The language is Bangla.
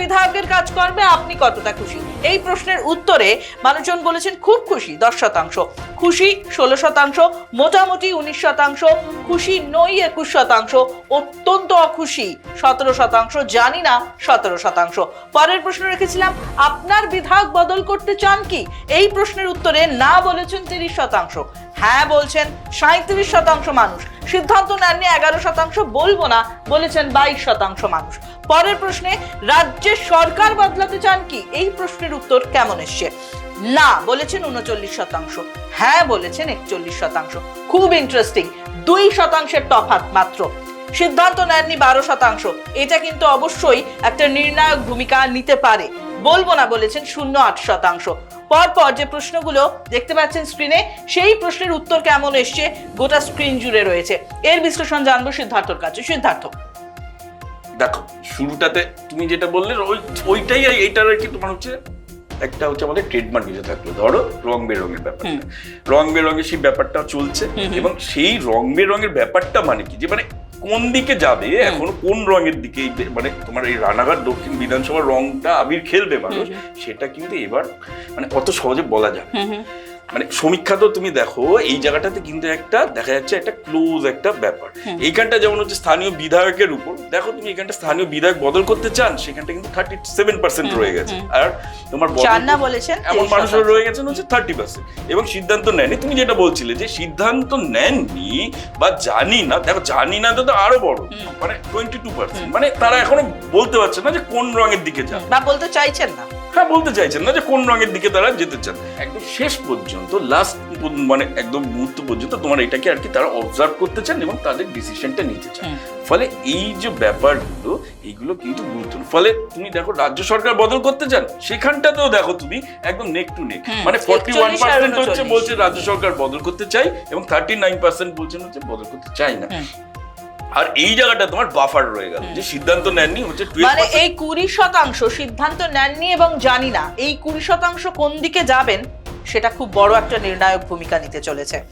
বিধায়কের কাজকর্মে আপনি কতটা খুশি? এই প্রশ্নের উত্তরে মানুষজন বলেছেন, খুব খুশি, দশ শতাংশ। খুশি ষোলো শতাংশ, মোটামুটি উনিশ শতাংশ, খুশি নই একুশ শতাংশ, অত্যন্ত অখুশি সতেরো শতাংশ, জানি না সতেরো শতাংশ। পরের প্রশ্ন রেখেছিলাম, আপনার বিধায়ক বদল করতে চান কি? এই প্রশ্নের উত্তরে না বলেছেন তিরিশ শতাংশ। হ্যাঁ বলছেন সাঁত্রিশ শতাংশ মানুষ। সিদ্ধান্ত নেননি এগারো শতাংশ, বলব না, বলেছেন বাইশ শতাংশ মানুষ। পরের প্রশ্নে, রাজ্যের সরকার বদলাতে চান কি? এই প্রশ্নের উত্তর কেমন এসছে? না, বলেছেন উনচল্লিশ শতাংশ। হ্যাঁ বলেছেন একচল্লিশ শতাংশ। খুব ইন্টারেস্টিং দুই শতাংশের তফাৎ মাত্র। সিদ্ধান্ত নেননি বারো শতাংশ। এটা কিন্তু অবশ্যই একটা নির্ণায়ক ভূমিকা নিতে পারে। বলব না, বলেছেন শূন্য আট শতাংশ। পরপর যে প্রশ্নগুলো দেখতে পাচ্ছেন স্ক্রিনে সেই প্রশ্নের উত্তর কেমন এসছে? গোটা স্ক্রিন জুড়ে রয়েছে। এর বিশ্লেষণ জানব সিদ্ধার্থর কাছে। সিদ্ধার্থ। দেখো শুরুটাতে তুমি যেটা বললে ওই ওইটাই এইটার আর কি তোমার হচ্ছে একটা হচ্ছে আমাদের ট্রেডমার্ক কিছু থাকল। ধরো রং বেরঙের ব্যাপারটা। রং বেরঙের সেই ব্যাপারটা চলছে এবং সেই রং বেরঙের ব্যাপারটা মানে কি? যে মানে কোন দিকে যাবে এখন কোন রঙের দিকে মানে তোমার এই রানাঘাট দক্ষিণ বিধানসভার রংটা আবির খেলবে মানুষ সেটা কিন্তু এবার মানে অত সহজে বলা যাবে না। মানে সমীক্ষা তো তুমি দেখো এই জায়গাটাতে কিন্তু একটা দেখা যাচ্ছে একটা ক্লোজ একটা ব্যাপার। এইখানটা যেমন হচ্ছে স্থানীয় বিধায়কের উপর দেখো তুমি এখানটা স্থানীয় বিধায়ক বদল করতে চান সেখানটা কিন্তু থার্টি সেভেন পার্সেন্ট রয়ে গেছে। আর তোমার বলেছেন এমন 30 মানুষের রয়ে গেছেন হচ্ছে থার্টি পার্সেন্ট এবং সিদ্ধান্ত নেয়নি তুমি যেটা বলছিলে যে সিদ্ধান্ত নেননি বা জানি না দেখো জানি না তো আরও বড় মানে টোয়েন্টি টু পার্সেন্ট মানে তারা এখনও বলতে পারছে না যে কোন রঙের দিকে যাবে। না বলতে চাইছেন না। হ্যাঁ বলতে চাইছেন না যে কোন রঙের দিকে তারা যেতে চান। একদম শেষ পর্যন্ত লাস্ট মানে একদম মুহূর্ত পর্যন্ত তোমার এটাকে আর কি তারা অবজার্ভ করতে চান এবং তাদের ডিসিশনটা নিতে চান। ফলে এই যে ব্যাপারগুলো এইগুলো কিন্তু গুরুত্বপূর্ণ। ফলে তুমি দেখো রাজ্য সরকার বদল করতে চান সেখানটাতেও দেখো তুমি একদম নেক টু নেক মানে ফর্টি ওয়ান পার্সেন্ট হচ্ছে বলছে রাজ্য সরকার বদল করতে চাই এবং থার্টি নাইন পার্সেন্ট বলছেন হচ্ছে বদল করতে চাই না। আর এই জায়গাটা তোমার বাফার রয়ে গেল। যে সিদ্ধান্ত নেননি হচ্ছে মানে এই কুড়ি শতাংশ সিদ্ধান্ত নেননি এবং জানি না এই কুড়ি শতাংশ কোন দিকে যাবেন সেটা খুব বড় একটা নির্ণায়ক ভূমিকা নিতে চলেছে।